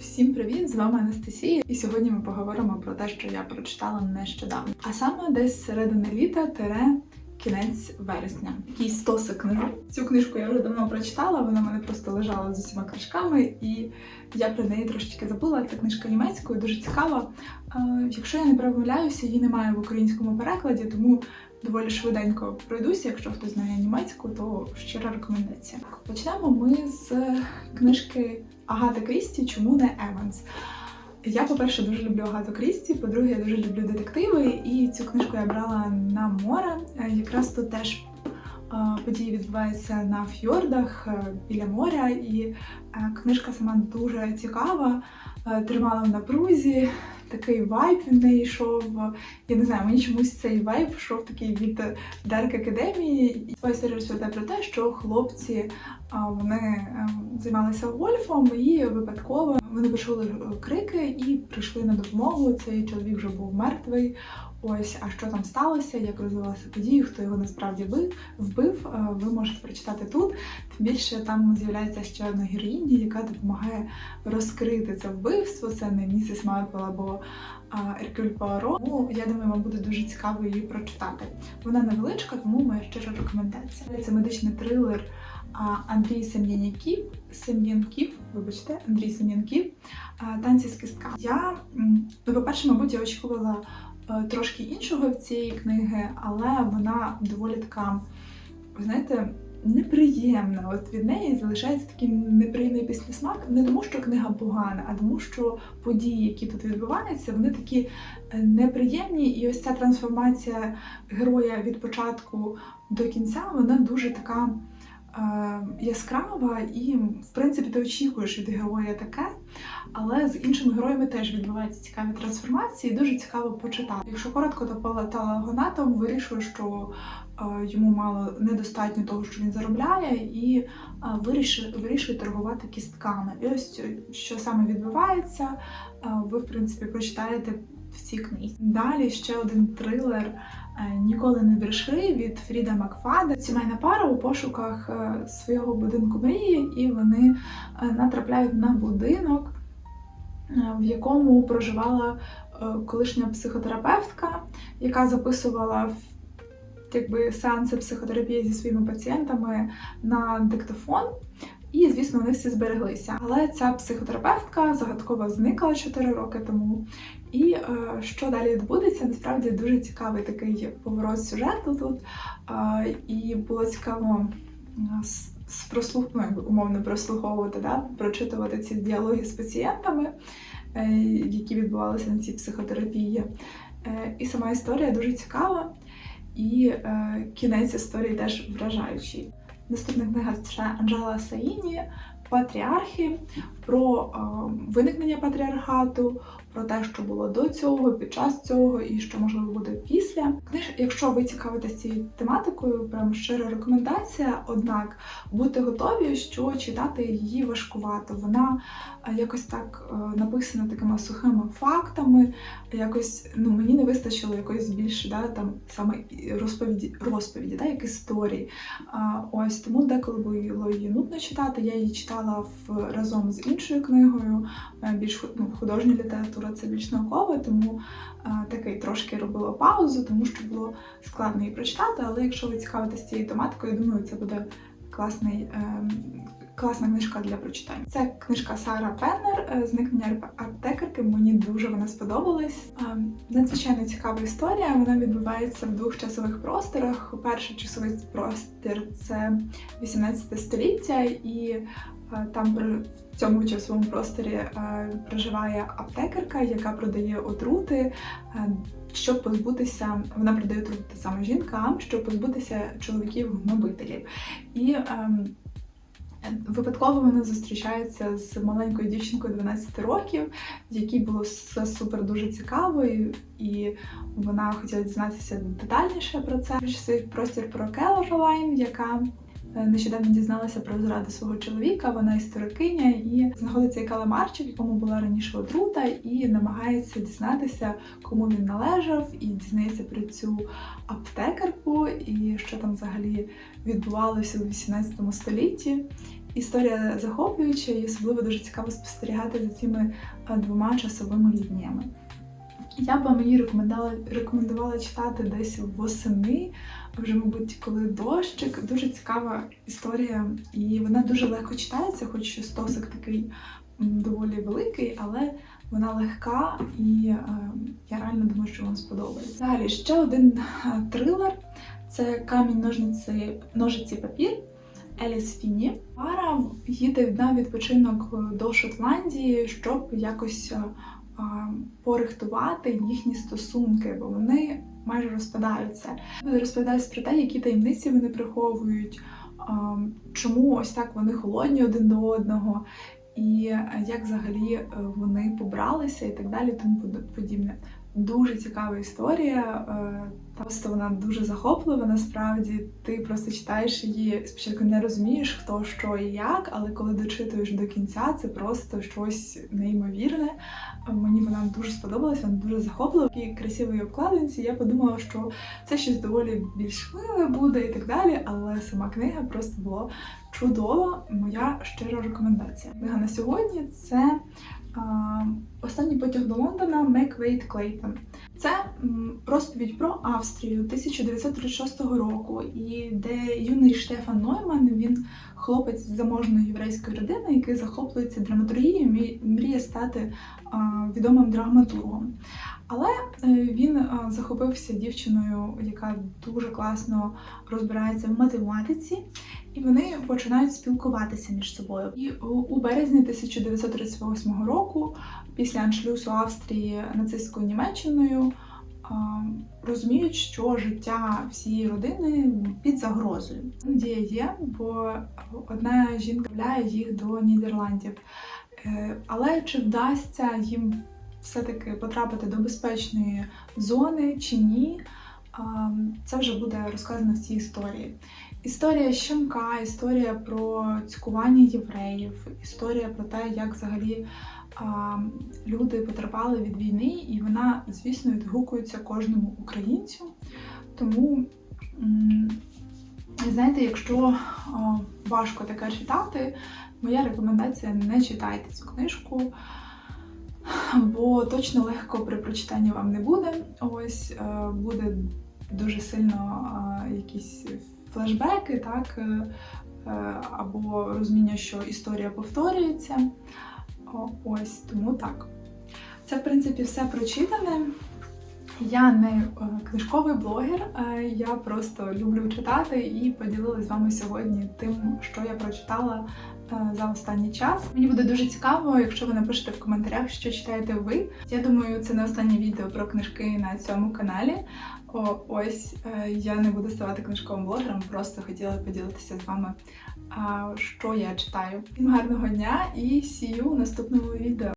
Всім привіт! З вами Анастасія, і сьогодні ми поговоримо про те, що я прочитала нещодавно. А саме десь середини літа тере кінець вересня. Якийсь стосик книжок. Цю книжку я вже давно прочитала, вона в мене просто лежала з усіма книжками, і я про неї трошечки забула. Це книжка німецькою, дуже цікава. Якщо я не помиляюся, її немає в українському перекладі, тому доволі швиденько пройдуся. Якщо хтось знає німецьку, то щира рекомендація. Почнемо ми з книжки Агата Крісті Чому не Еванс? Я, по-перше, дуже люблю Агату Крісті, по-друге, я дуже люблю детективи, і цю книжку я брала на море. Е, Якраз тут теж е, події відбуваються на фьордах е, біля моря, і книжка сама дуже цікава, тримала в напрузі. Такий вайб від неї йшов. Я не знаю, мені чомусь цей вайб йшов такий від Дарк Академії. Ця історія розповідає про те, що хлопці вони ем, займалися гольфом і випадково вони почули е, крики і прийшли на допомогу. Цей чоловік вже був мертвий. Ось, а що там сталося, як розвивалися події, хто його насправді вбив, е, ви можете прочитати тут. Тим більше там з'являється ще одна героїня, яка допомагає розкрити це вбивство. Це не місіс Марпл або Еркюль Пуаро. Тому я думаю, вам буде дуже цікаво її прочитати. Вона невеличка, тому моя щира рекомендація. Це медичний трилер Андрій Сем'яняків, Сем'янків, вибачте, Андрій Сем'янків, танці з кистками. Я, ну, по-перше, мабуть, я очікувала трошки іншого в цієї книги, але вона доволі така, ви знаєте, неприємна. От від неї залишається такий неприємний післясмак. Не тому, що книга погана, а тому, що події, які тут відбуваються, вони такі е, неприємні. І ось ця трансформація героя від початку до кінця, вона дуже така. Е, Яскрава, і в принципі ти очікуєш від героя таке, але з іншими героями теж відбуваються цікаві трансформації. Дуже цікаво почитати. Якщо коротко, то патологоанатом вирішує, що е, йому мало недостатньо того, що він заробляє, і е, вирішує, вирішує торгувати кістками. І ось що саме відбувається, ви в принципі прочитаєте в цій. Далі ще один трилер е, Ніколи не бреши від Фріда Макфада. Сімейна пара у пошуках е, свого будинку мрії, і вони е, натрапляють на будинок, в якому проживала колишня психотерапевтка, яка записувала якби сеанси психотерапії зі своїми пацієнтами на диктофон. І, звісно, вони всі збереглися. Але ця психотерапевтка загадково зникла 4 роки тому. І е, що далі відбудеться, насправді дуже цікавий такий поворот сюжету тут. Е, і було цікаво е, прослух, ну, умовно прослуховувати, да, прочитувати ці діалоги з пацієнтами, е, які відбувалися на цій психотерапії. Е, і сама історія дуже цікава, і е, кінець історії теж вражаючий. Наступна книга це Анжела Саїні Патріархи про виникнення патріархату, про те, що було до цього, під час цього і що можливо буде після. Книж, якщо ви цікавитесь цією тематикою, прям щира рекомендація. Однак будьте готові, що читати її важкувато. Вона якось так написана такими сухими фактами. Якось ну мені не вистачило якоїсь більше да, там саме розповіді, розповіді, да, як історії. Ось тому деколи було її нудно читати. Я її читала в разом з іншою книгою, е, більш ну, художня література, це більш наукова, тому е, такий трошки робила паузу, тому що було складно її прочитати. Але якщо ви цікавитесь цією тематикою, думаю, це буде класний. ем, Класна книжка для прочитання. Це книжка Сара Пеннер Зникнення ап- аптекарки. Мені дуже вона сподобалась. Ем, Надзвичайно цікава історія. Вона відбувається в двох часових просторах. Перший часовий простір це 18 століття, і е, там при в цьому часовому просторі е, проживає аптекарка, яка продає отрути. е, Щоб позбутися, вона продає отрути саме жінкам, щоб позбутися чоловіків-гнобителів. І ем, Випадково вона зустрічається з маленькою дівчинкою 12 років, якій було все супер дуже цікаво, і, і вона хотіла дізнатися детальніше про це. Цей простір про Келлерлайн, яка е, нещодавно дізналася про зраду свого чоловіка. Вона історикиня і знаходиться каламарчик, якому була раніше отрута, і намагається дізнатися, кому він належав, і дізнається про цю аптекарку, і що там взагалі відбувалося у 18 столітті. історія захоплююча і особливо дуже цікаво спостерігати за цими е, двома часовими лініями. Я б вам її рекомендувала, рекомендувала читати десь восени, вже, мабуть, коли дощик. Дуже цікава історія, і вона дуже легко читається, хоч стосик такий доволі великий, але вона легка і е, я реально думаю, що вам сподобається. Далі ще один е, трилер це камінь ножниці, ножиці папір. Еліс Фіні. Пара їде на відпочинок до Шотландії, щоб якось е, порихтувати їхні стосунки, бо вони майже розпадаються. Вони розповідають про те, які таємниці вони приховують, чому ось так вони холодні один до одного, і е, як взагалі е, вони побралися і так далі, тому подібне. Дуже цікава історія. е, Просто вона дуже захоплива. Насправді ти просто читаєш її. Спочатку не розумієш, хто що і як, але коли дочитуєш до кінця, це просто щось неймовірне. Мені вона дуже сподобалася, вона дуже захоплива. В такій красивій обкладинці. Я подумала, що це щось доволі більш миле буде і так далі. Але сама книга просто була чудова. Моя щира рекомендація. Книга на сьогодні це Останній потяг до Лондона Мек Вейт Клейтон. Це розповідь про Австрію 1936 року, і де юний Штефан Нойман, він хлопець з заможної єврейської родини, який захоплюється драматургією, мі- мріє стати відомим драматургом. Але е, він захопився дівчиною, яка дуже класно розбирається в математиці, і вони починають спілкуватися між собою. І у- у березні 1938 року, після аншлюсу Австрії нацистською Німеччиною, розуміють, що життя всієї родини під загрозою. Надія є, бо одна жінка являє їх до Нідерландів. Е, Але чи вдасться їм все-таки потрапити до безпечної зони чи ні? Це вже буде розказано в цій історії. Історія щемка, історія про цькування євреїв, історія про те, як взагалі а, люди потерпали від війни, і вона, звісно, відгукується кожному українцю. Тому, знаєте, якщо важко таке читати, моя рекомендація не читайте цю книжку. Бо точно легко при прочитанні вам не буде. Ось е, буде дуже сильно якісь флешбеки, так, е, е, або розуміння, що історія повторюється. Ось тому так. Це, в принципі, все прочитане. Я не е, книжковий блогер, я просто люблю читати і поділилась з вами сьогодні тим, що я прочитала за останній час. Мені буде дуже цікаво, якщо ви напишете в коментарях, що читаєте ви. Я думаю, це не останнє відео про книжки на цьому каналі. О, ось е, я не буду ставати книжковим блогером, просто хотіла поділитися з вами, що я читаю. Гарного дня і сію у наступному відео.